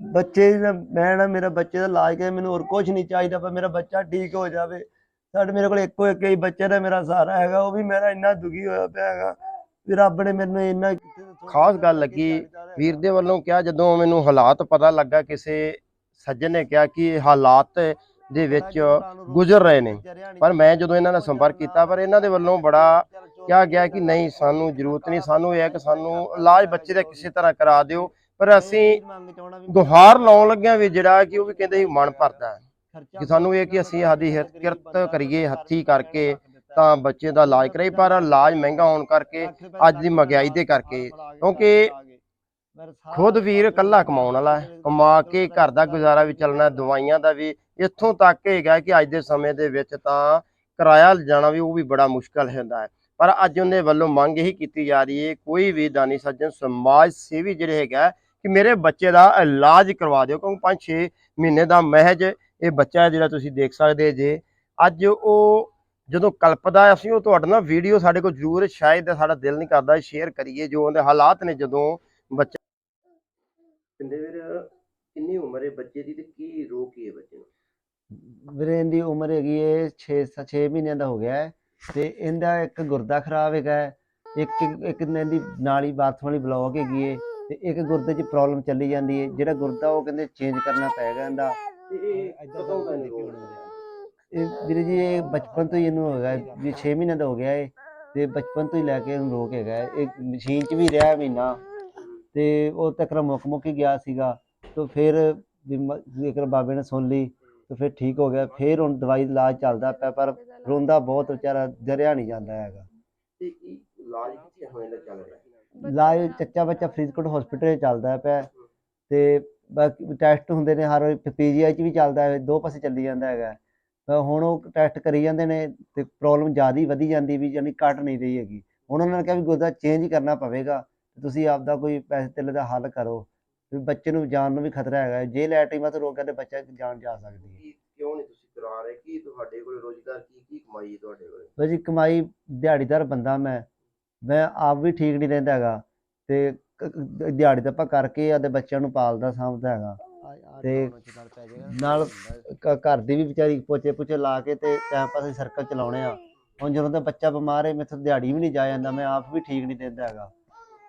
ਬੱਚੇ ਦਾ ਮੈਂ ਨਾ ਮੇਰਾ ਬੱਚੇ ਦਾ ਇਲਾਜ ਕਰੇ ਮੈਨੂੰ ਹੋਰ ਕੁਝ ਨਹੀਂ ਚਾਹੀਦਾ ਪਰ ਮੇਰਾ ਬੱਚਾ ਠੀਕ ਹੋ ਜਾਵੇ। ਸਾਡੇ ਮੇਰੇ ਕੋਲ ਇੱਕੋ ਇੱਕ ਹੀ ਬੱਚੇ ਦਾ ਮੇਰਾ ਸਹਾਰਾ ਹੈਗਾ ਉਹ ਵੀ ਮੇਰਾ ਇੰਨਾ ਦੁਖੀ ਹੋਇਆ ਪਿਆ ਹੈਗਾ ਵੀ ਰੱਬ ਨੇ ਮੈਨੂੰ ਇੰਨਾ ਖਾਸ ਗੱਲ ਲੱਗੀ ਵੀਰ ਦੇ ਵੱਲੋਂ ਕਿਹਾ ਜਦੋਂ ਮੈਨੂੰ ਹਾਲਾਤ ਪਤਾ ਲੱਗਾ ਕਿਸੇ ਸੱਜਣ ਨੇ ਕਿਹਾ ਕਿ ਹਾਲਾਤ ਦੇ ਵਿੱਚ ਗੁਜ਼ਰ ਰਹੇ ਨੇ। ਪਰ ਮੈਂ ਜਦੋਂ ਇਹਨਾਂ ਨਾਲ ਸੰਪਰਕ ਕੀਤਾ ਪਰ ਇਹਨਾਂ ਦੇ ਵੱਲੋਂ ਬੜਾ ਕਿਹਾ ਗਿਆ ਕਿ ਨਹੀਂ ਸਾਨੂੰ ਜ਼ਰੂਰਤ ਨਹੀਂ ਸਾਨੂੰ ਇਹ ਹੈ ਕਿ ਸਾਨੂੰ ਇਲਾਜ ਬੱਚੇ ਦਾ ਕਿਸੇ ਤਰ੍ਹਾਂ ਕਰਾ ਦਿਓ। ਪਰ ਅਸੀਂ ਗੁਹਾਰ ਲਾਉਣ ਲੱਗਿਆ ਵੀ ਜਿਹੜਾ ਕਿ ਉਹ ਵੀ ਕਹਿੰਦੇ ਸੀ ਮਨ ਭਰਦਾ ਹੈ। ਕਿ ਸਾਨੂੰ ਇਹ ਕਿ ਅਸੀਂ ਹਿਰਤ ਕਿਰਤ ਕਰੀਏ ਹੱਥੀ ਕਰਕੇ ਤਾਂ ਬੱਚੇ ਦਾ ਇਲਾਜ ਕਰਾਈ ਪਰ ਇਲਾਜ ਮਹਿੰਗਾ ਹੋਣ ਕਰਕੇ ਅੱਜ ਦੀ ਮਹਿੰਗਾਈ ਦੇ ਕਰਕੇ ਕਿਉਂਕਿ ਖੁਦ ਵੀਰ ਇਕੱਲਾ ਕਮਾਉਣ ਵਾਲਾ ਹੈ। ਕਮਾ ਕੇ ਘਰ ਦਾ ਗੁਜ਼ਾਰਾ ਵੀ ਚੱਲਣਾ ਦਵਾਈਆਂ ਦਾ ਵੀ। ਇੱਥੋਂ ਤੱਕ ਹੈਗਾ ਕਿ ਅੱਜ ਦੇ ਸਮੇਂ ਦੇ ਵਿੱਚ ਤਾਂ ਕਿਰਾਇਆ ਜਾਣਾ ਵੀ ਉਹ ਵੀ ਬੜਾ ਮੁਸ਼ਕਲ ਹੁੰਦਾ ਹੈ। ਪਰ ਅੱਜ ਉਹਦੇ ਵੱਲੋਂ ਮੰਗ ਇਹੀ ਕੀਤੀ ਜਾ ਰਹੀ ਹੈ। ਕੋਈ ਵੀ ਦਾਨੀ ਸੱਜਣ ਸਮਾਜ ਸੇਵੀ ਜਿਹੜੇ ਹੈਗਾ ਕਿ ਮੇਰੇ ਬੱਚੇ ਦਾ ਇਲਾਜ ਕਰਵਾ ਦਿਓ ਕਿਉਂਕਿ 5-6 ਮਹੀਨੇ ਦਾ ਮਹਿਜ ਇਹ ਬੱਚਾ ਜਿਹੜਾ ਤੁਸੀਂ ਦੇਖ ਸਕਦੇ ਜੇ। ਅੱਜ ਉਹ ਜਦੋਂ ਕਲਪਦਾ ਅਸੀਂ ਉਹ ਤੁਹਾਡੇ ਨਾਲ ਵੀਡੀਓ ਸਾਡੇ ਕੋਲ ਜ਼ਰੂਰ ਸ਼ਾਇਦ ਸਾਡਾ ਦਿਲ ਨਹੀਂ ਕਰਦਾ ਸ਼ੇਅਰ ਕਰੀਏ ਜੋ ਉਹਦੇ ਹਾਲਾਤ ਨੇ ਜਦੋਂ ਬੱਚਾ ਕਿੰਨੇ ਵੀਰ ਕਿੰਨੀ ਉਮਰ ਹੈ ਬੱਚੇ ਦੀ ਤੇ ਕੀ ਰੋਗ ਕੀ ਹੈ ਬੱਚੇ ਨੂੰ? ਵੀਰੇ ਦੀ ਉਮਰ ਹੈਗੀ ਹੈ 6 6 ਮਹੀਨਿਆਂ ਦਾ ਹੋ ਗਿਆ ਹੈ ਤੇ ਇਹਦਾ ਇੱਕ ਗੁਰਦਾ ਖਰਾਬ ਹੈਗਾ ਹੈ, ਇੱਕ ਇੱਕ ਦੀ ਨਾਲੀ ਬਾਥਰੂਮ ਵਾਲੀ ਬਲੌਕ ਹੈਗੀ ਹੈ। ਤੇ ਇੱਕ ਗੁਰਦੇ 'ਚ ਪ੍ਰੋਬਲਮ ਚੱਲੀ ਜਾਂਦੀ ਹੈ ਜਿਹੜਾ ਗੁਰਦਾ ਉਹ ਕਹਿੰਦੇ ਚੇਂਜ ਕਰਨਾ ਪਏਗਾ ਇਹਦਾ। ਤੇ ਇਹ ਵੀਰੇ ਜੀ ਇਹ ਬਚਪਨ ਤੋਂ ਹੀ ਇਹਨੂੰ ਹੈਗਾ ਹੈ, ਵੀ 6 ਮਹੀਨਿਆਂ ਦਾ ਹੋ ਗਿਆ ਹੈ ਤੇ ਬਚਪਨ ਤੋਂ ਹੀ ਲੈ ਕੇ ਇਹਨੂੰ ਰੋਗ ਹੈਗਾ। ਇਹ ਮਸ਼ੀਨ 'ਚ ਵੀ ਰਿਹਾ ਮਹੀਨਾ ਤੇ ਉਹ ਤੱਕ ਮੁੱਕ ਮੁੱਕ ਹੀ ਗਿਆ ਸੀਗਾ। ਤੇ ਫਿਰ ਜੇਕਰ ਬਾਬੇ ਨੇ ਸੁਣ ਲਈ ਤੇ ਫਿਰ ਠੀਕ ਹੋ ਗਿਆ। ਫਿਰ ਹੁਣ ਦਵਾਈ ਇਲਾਜ ਚੱਲਦਾ ਪਿਆ ਪਰ ਰੋਂਦਾ ਬਹੁਤ ਵਿਚਾਰਾ ਜਰਿਆ ਨਹੀਂ ਜਾਂਦਾ ਹੈਗਾ। ਤੇ ਇਲਾਜ ਕਿੱਥੇ ਹੋਏ ਦਾ ਚੱਲ ਰਿਹਾ? ਹੈ? ਇਲਾਜ ਚੱਚਾ ਬੱਚਾ ਫਰੀਦਕੋਟ ਹਸਪੀਟਲ ਚੱਲਦਾ ਪਿਆ ਤੇ ਬਾਕੀ ਟੈਸਟ ਹੁੰਦੇ ਨੇ ਹਰ ਪੀਜੀਆਈ ਚ ਵੀ ਚੱਲਦਾ ਹੈ ਦੋ ਪਾਸੇ ਚੱਲੀ ਜਾਂਦਾ ਹੈਗਾ ਤਾਂ ਹੁਣ ਉਹ ਟੈਸਟ ਕਰੀ ਜਾਂਦੇ ਨੇ ਤੇ ਪ੍ਰੋਬਲਮ ਜ਼ਿਆਦਾ ਹੀ ਵਧੀ ਜਾਂਦੀ ਵੀ ਜਾਨੀ ਘਟ ਨਹੀਂ ਰਹੀ ਹੈਗੀ। ਹੁਣ ਉਹਨਾਂ ਨੇ ਕਿਹਾ ਵੀ ਗੁਰਦਾ ਚੇਂਜ ਕਰਨਾ ਪਵੇਗਾ ਤੁਸੀਂ ਆਪਦਾ ਕੋਈ ਪੈਸੇ ਧੇਲੇ ਦਾ ਹੱਲ ਕਰੋ। ਵੀ ਬੱਚੇ ਨੂੰ ਜਾਨ ਨੂੰ ਵੀ ਖਤਰਾ ਹੈਗਾ। ਜੇ ਲੈਟਰੀਮਾ ਤੋਂ ਰੋਕਿਆ ਤੇ ਬੱਚਾ ਜਾਨ ਜਾ ਸਕਦੀ ਹੈ। ਕਿਉਂ ਨਹੀਂ ਤੁਸੀਂ ਕਰਾ ਰਹੇ? ਕੀ ਤੁਹਾਡੇ ਕੋਲ ਰੋਜ਼ਗਾਰ ਕੀ ਕੀ ਕਮਾਈ ਹੈ ਤੁਹਾਡੇ ਕੋਲ? ਭਾਜੀ ਕਮਾਈ ਦਿਹਾੜੀਦਾਰ ਬੰਦਾ ਮੈਂ ਮੈਂ ਆਪ ਵੀ ਠੀਕ ਨਹੀਂ ਰਹਿੰਦਾ ਹੈਗਾ ਤੇ ਕ- ਦਿਹਾੜੀ ਤਾਂ ਆਪਾਂ ਕਰਕੇ ਆਪਦੇ ਬੱਚਿਆਂ ਨੂੰ ਪਾਲਦਾ ਸਾਂਭਦਾ ਹੈਗਾ। ਤੇ ਨਾਲ ਘ- ਘਰ ਦੀ ਵੀ ਵਿਚਾਰੀ ਪੋਚੇ ਪੁਚੇ ਲਾ ਕੇ ਤੇ ਟਾਈਮ ਪਾਸ ਸਰਕਲ ਚਲਾਉਣੇ ਆ। ਹੁਣ ਜਦੋਂ ਦਾ ਬੱਚਾ ਬਿਮਾਰ ਹੈ ਮੈਥੋਂ ਦਿਹਾੜੀ ਵੀ ਨਹੀਂ ਜਾ ਜਾਂਦਾ ਮੈਂ ਆਪ ਵੀ ਠੀਕ ਨਹੀਂ ਰਹਿੰਦਾ ਹੈਗਾ।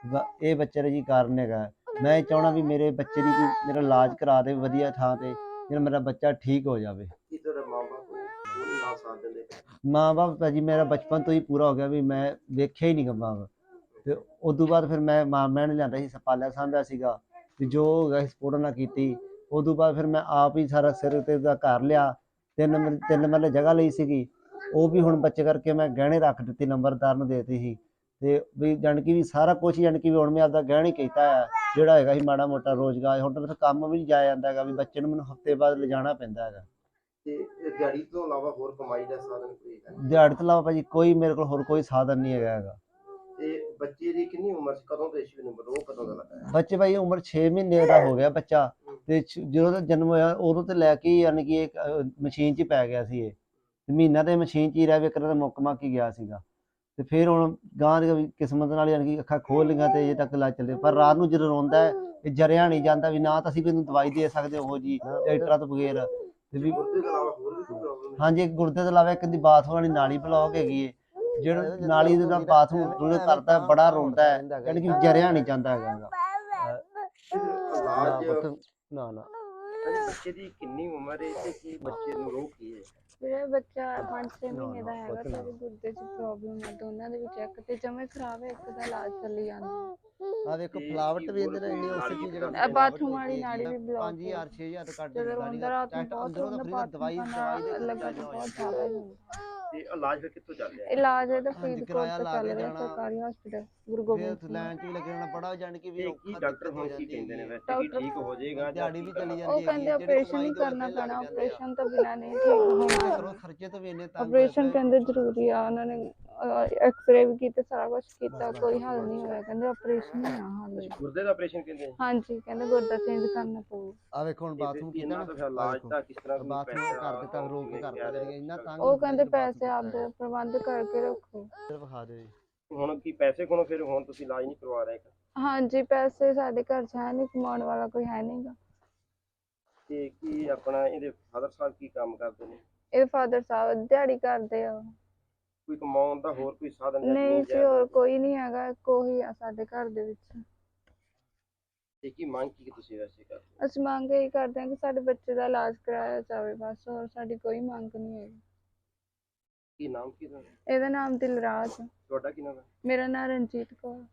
ਬ- ਇਹ ਬੱਚੇ ਦਾ ਜੀ ਕਾਰਨ ਹੈਗਾ। ਮੈਂ ਇਹ ਚਾਹਣਾ ਵੀ ਮੇਰੇ ਬੱਚੇ ਦੀ ਕੋਈ ਮੇਰਾ ਇਲਾਜ ਕਰਾ ਦੇ ਵਧੀਆ ਥਾਂ ਤੇ ਜਿਹੜਾ ਮੇਰਾ ਬੱਚਾ ਠੀਕ ਹੋ ਜਾਵੇ ਕੀ ਤੁਹਾਡਾ ਮਾਂ ਬਾਪ ਉਹ ਨਹੀਂ ਨਾਲ ਸਾਥ ਮਾਂ ਬਾਪ ਭਾਜੀ ਮੇਰਾ ਬਚਪਨ ਤੋਂ ਹੀ ਪੂਰਾ ਹੋ ਗਿਆ ਵੀ ਮੈਂ ਵੇਖਿਆ ਹੀ ਨਹੀਂ ਮਾਂ ਬਾਪ ਤੇ ਉਦੋਂ ਬਾਅਦ ਫਿਰ ਮੈਂ ਮਾਂ, ਮੈਂ ਨੇ ਲਿਆਂਦਾ ਸੀ, ਸਪਾਲਿਆ ਸਾਂਭਿਆ ਸੀਗਾ। ਵੀ ਜੋ ਹੈਗਾ ਸੀ ਸਪੋਰਟ ਨਾਲ ਕੀਤੀ। ਉਦੋਂ ਬਾਅਦ ਫਿਰ ਮੈਂ ਆਪ ਹੀ ਸਾਰਾ ਸਿਰ ਤੇ ਦਾ ਘਰ ਲਿਆ। ਤਿੰਨ ਮਰ- ਤਿੰਨ ਮਰਲੇ ਜਗ੍ਹਾ ਲਈ ਸੀਗੀ। ਉਹ ਵੀ ਹੁਣ ਬੱਚੇ ਕਰਕੇ ਮੈਂ ਗਹਿਣੇ ਰੱਖ ਦਿੱਤੀ, ਨੰਬਰਦਾਰ ਨੂੰ ਦੇਤੀ ਸੀ। ਤੇ ਵੀ ਜਾਣੀ ਕਿ ਵੀ ਸਾਰਾ ਕੁਝ ਜਾਣੀ ਕਿ ਵੀ ਹੁਣ ਮੈਂ ਆਪਦਾ ਗਹਿਣੇ ਕੀਤਾ ਆ, ਜਿਹੜਾ ਹੈਗਾ ਸੀ ਮਾੜਾ ਮੋਟਾ ਰੋਜ਼ਗਾਰ। ਹੁਣ ਤਾਂ ਮੇਰੇ ਕੰਮ ਵੀ ਨਹੀਂ ਜਾਇਆ ਜਾਂਦਾ ਹੈਗਾ, ਵੀ ਬੱਚੇ ਨੂੰ ਮੈਨੂੰ ਹਫ਼ਤੇ ਬਾਅਦ ਲਿਜਾਣਾ ਪੈਂਦਾ ਹੈਗਾ। ਤੇ ਇਹ ਦਿਹਾੜੀ ਤੋਂ ਇਲਾਵਾ ਹੋਰ ਕਮਾਈ ਦਾ ਸਾਧਨ ਕੋਈ ਹੈ ਨਹੀਂ? ਦਿਹਾੜੀ ਤੋਂ ਇਲਾਵਾ ਭਾਜੀ ਕੋਈ ਮੇਰੇ ਕੋਲ ਹੋਰ ਕੋਈ ਸਾਧਨ ਨਹੀਂ ਹੈਗਾ ਹੈਗਾ। ਤੇ ਬੱਚੇ ਦੀ ਕਿੰਨੀ ਉਮਰ ਸੀ? ਕਦੋਂ ਤੋਂ ਇਸ਼ੂ ਨੂੰ ਉਹ ਕਦੋਂ ਦਾ ਲੱਗਾ ਹੈ? ਬੱਚੇ ਭਾਈ ਉਮਰ 6 ਮਹੀਨੇ ਦਾ ਹੋ ਗਿਆ ਬੱਚਾ। ਤੇ ਛ- ਜਦੋਂ ਦਾ ਜਨਮ ਹੋਇਆ ਉਦੋਂ ਤੋਂ ਲੈ ਕੇ ਹੀ ਯਾਨੀ ਕਿ ਇਹ ਮਸ਼ੀਨ 'ਚ ਹੀ ਪੈ ਗਿਆ ਸੀ ਇਹ। ਤੇ ਮਹੀਨਾ ਤੇ ਮਸ਼ੀਨ 'ਚ ਹੀ ਰਹਿ ਵਿਕਰ ਦਾ ਮੁੱਕ ਮੱਕ ਹੀ ਗਿਆ ਸੀਗਾ। ਤੇ ਫਿਰ ਹੁਣ ਗਾਂ ਦੀ ਵੀ ਕਿਸਮਤ ਨਾਲ ਯਾਨੀ ਕਿ ਅੱਖਾਂ ਖੋਲ ਲਈਆਂ ਤੇ ਅਜੇ ਤੱਕ ਇਲਾਜ ਚੱਲੇ ਪਰ ਰਾਤ ਨੂੰ ਜਦੋਂ ਰੋਂਦਾ ਹੈ ਇਹ ਜਰਿਆ ਨਹੀਂ ਜਾਂਦਾ ਵੀ ਨਾ ਤਾਂ ਅਸੀਂ ਕੋਈ ਨੂੰ ਦਵਾਈ ਦੇ ਸਕਦੇ ਉਹ ਜੀ ਡਾਕਟਰਾਂ ਤੋਂ ਬਗੈਰ। ਤੇ ਵੀ ਗੁਰਦੇ ਤੋਂ ਇਲਾਵਾ ਹੋਰ ਵੀ ਕੋਈ ਪ੍ਰੋਬਲਮ ਹੈ ਹਾਂਜੀ ਇੱਕ ਗੁਰਦੇ ਤੋਂ ਇਲਾਵਾ ਇੱਕ ਦੀ ਬਾਥਰੂਮ ਵਾਲੀ ਨਾਲੀ ਬਲੌਕ ਹੈਗੀ ਹੈ ਜਿਹੜਾ ਨਾਲੀ ਦਾ ਬਾਥਰੂਮ ਜਿਹੜਾ ਕਰਦਾ ਹੈ, ਬੜਾ ਰੋਂਦਾ ਹੈ। ਯਾਨੀ ਕਿ ਜਰਿਆ ਨਹੀਂ ਜਾਂਦਾ ਹੈਗਾ। ਇਲਾਜ ਨਾ ਨਾ। ਬੱਚੇ ਦੀ ਕਿੰਨੀ ਉਮਰ ਹੈ ਤੇ ਕੀ ਬੱਚੇ ਨੂੰ ਰੋਗ ਕੀ ਹੈ ਮੇਰਾ ਬੱਚਾ 5-6 ਮਹੀਨੇ ਦਾ ਹੈਗਾ ਤੇ ਉਹਦੇ ਗੁਰਦੇ 'ਚ ਪ੍ਰੋਬਲਮ ਹੈ ਦੋਨਾਂ ਦੇ ਵਿੱਚ ਇੱਕ ਤੇ ਜਮੇ ਖਰਾਬ ਹੈ ਇੱਕ ਦਾ ਇਲਾਜ ਚੱਲੀ ਜਾਂਦਾ। ਆ ਵੇਖੋ ਫਲਾਵਟ ਵੀ ਇਹਦੇ ਨਾਲ ਇੰਨੀ ਉਸੇ ਚੀਜ਼ ਜਿਹੜਾ ਬਾਥਰੂਮ ਵਾਲੀ ਨਾਲੀ ਵੀ block 5000 6000 ਤੋਂ ਘੱਟ ਜਦੋਂ ਰੋਂਦਾ ਰਾਤ ਨੂੰ ਬਹੁਤ ਅੰਦਰੋਂ ਤਾਂ ਰੋਂਦਾ free ਦਵਾਈ ਦਵਾਈ ਦੇ ਲੱਗਾ ਬਹੁਤ ਜ਼ਿਆਦਾ ਤੇ ਇਲਾਜ ਫਿਰ ਕਿੱਥੋਂ ਚੱਲ ਰਿਹਾ? ਇਲਾਜ ਇਹਦਾ ਫਰੀਦਕੋਟ ਕਿਰਾਇਆ ਤੋਂ ਲਾ ਚੱਲ ਕੇ ਰਿਹਾ ਜਾਣਾ। ਸਰਕਾਰੀ ਹਸਪੀਟਲ ਗੁਰੂ ਫਿਰ ਗੋਬਿੰਦ ਸਿੰਘ ਲਾਈਨ 'ਚ ਵੀ ਲੱਗੇ ਰਹਿਣਾ ਬੜਾ ਜਾਣ ਕੇ ਵੀ ਤੇ ਔਖਾ ਕੀ ਦਿੱਕਤ ਡਾਕਟਰ ਹੋ ਹੁਣ ਕੀ ਕਹਿੰਦੇ ਨੇ। ਵੈਸੇ ਕਿ ਠੀਕ ਹੋ ਜਾਏਗਾ ਦਿਹਾੜੀ ਵੀ ਚਲੀ ਜਾਂਦੀ ਉਹ ਕਹਿੰਦੇ ਹੈਗੀ, ਜਿਹੜੀ ਆਪਰੇਸ਼ਨ ਕਮਾਈ ਹੀ ਤੋਂ ਕਰਨਾ ਲੱਗ ਪੈਣਾ ਜਾਂਦੇ ਆ। ਆਪਰੇਸ਼ਨ ਤੋਂ ਬਿਨਾਂ ਨਹੀਂ ਠੀਕ ਹੋਣਾ ਕਰੋ ਖਰਚੇ ਤੋਂ ਵੀ ਇੰਨੇ ਤੰਗ ਆਪਰੇਸ਼ਨ ਹੋਏ ਪਏ। ਕਹਿੰਦੇ ਜ਼ਰੂਰੀ ਆ ਉਹਨਾਂ ਨੇ ਐਕਸਰੇ ਵੀ ਕੀਤੇ ਸਾਰਾ ਕੁਝ ਕੀਤਾ ਕੋਈ ਹੱਲ ਨਹੀਂ ਹੋਇਆ। ਕਹਿੰਦੇ ਆਪਰੇਸ਼ਨ ਹੀ ਆ ਹੱਲ ਗੁਰਦੇ ਦਾ ਆਪਰੇਸ਼ਨ ਕਹਿੰਦੇ ਹਾਂਜੀ ਕਹਿੰਦੇ ਗੁਰਦਾ ਚੇਂਜ ਕਰਨਾ ਪਊ। ਆ ਵੇਖੋ ਹੁਣ ਬਾਥਰੂਮ ਕੀਤਾ ਇਹਨਾਂ ਨਾ ਦਾ ਫਿਰ ਇਲਾਜ ਦਾ ਕਿਸ ਤਰ੍ਹਾਂ ਬਾਥਰੂਮ ਪੈਸਾ ਕਰ ਦਿੱਤਾ ਰੋਕ ਕੇ ਕਰਤਾ ਜਿਹੜੇ ਇੰਨਾ ਤੰਗ ਉਹ ਹੁੰਦਾ ਕਹਿੰਦੇ ਪੈਸੇ ਆਪਦੇ ਪ੍ਰਬੰਧ ਕਰਕੇ ਰੱਖੋ। ਵਿਖਾ ਦਿਓ ਜੀ। ਹੁਣ ਕੀ ਪੈਸੇ ਕੋਲੋਂ ਫਿਰ ਹੁਣ ਤੁਸੀਂ ਇਲਾਜ ਨਹੀਂ ਕਰਵਾ ਰਹੇ ਹਾਂਜੀ ਪੈਸੇ ਸਾਡੇ ਘਰ 'ਚ ਹੈ ਨਹੀਂ ਕਮਾਉਣ ਵਾਲਾ ਕੋਈ ਹੈ ਨਹੀਂਗਾ ਤੇ ਕੀ ਆਪਣਾ ਇਹਦੇ ਫਾਦਰ ਸਾਹਿਬ ਕੀ ਕੰਮ ਕਰਦੇ ਨੇ? ਇਹ ਫਾਦਰ ਸਾਹਿਬ ਦਿਹਾੜੀ ਕਰਦੇ ਆ। ਕੋਈ ਕਮਾਉਣ ਦਾ ਹੋਰ ਕੋਈ ਸਾਧਨ ਜਾਂ ਨਹੀਂ ਜਾਇਦਾਦ? ਹੋਰ ਕੋਈ ਨਹੀਂ ਹੈਗਾ ਕੋਈ ਆ ਸਾਡੇ ਘਰ ਦੇ ਵਿੱਚ ਤੇ ਕੀ ਮੰਗ ਕੀ ਤੁਸੀਂ ਵੈਸੇ ਕਰਦੇ ਹੋ? ਅਸੀਂ ਮੰਗ ਇਹ ਕਰਦੇ ਹਾਂ ਕਿ ਸਾਡੇ ਬੱਚੇ ਦਾ ਇਲਾਜ ਕਰਾਇਆ ਜਾਵੇ ਬਸ ਹੋਰ ਸਾਡੀ ਕੋਈ ਮੰਗ ਨਹੀਂ ਹੈਗੀ ਕੀ ਨਾਮ ਕੀ ਤੁਹਾਡਾ ਇਹਦਾ ਨਾਮ ਦਿਲਰਾਜ ਆ। ਤੁਹਾਡਾ ਕੀ ਨਾਮ ਹੈ ਮੇਰਾ ਨਾਮ ਰਣਜੀਤ ਕੌਰ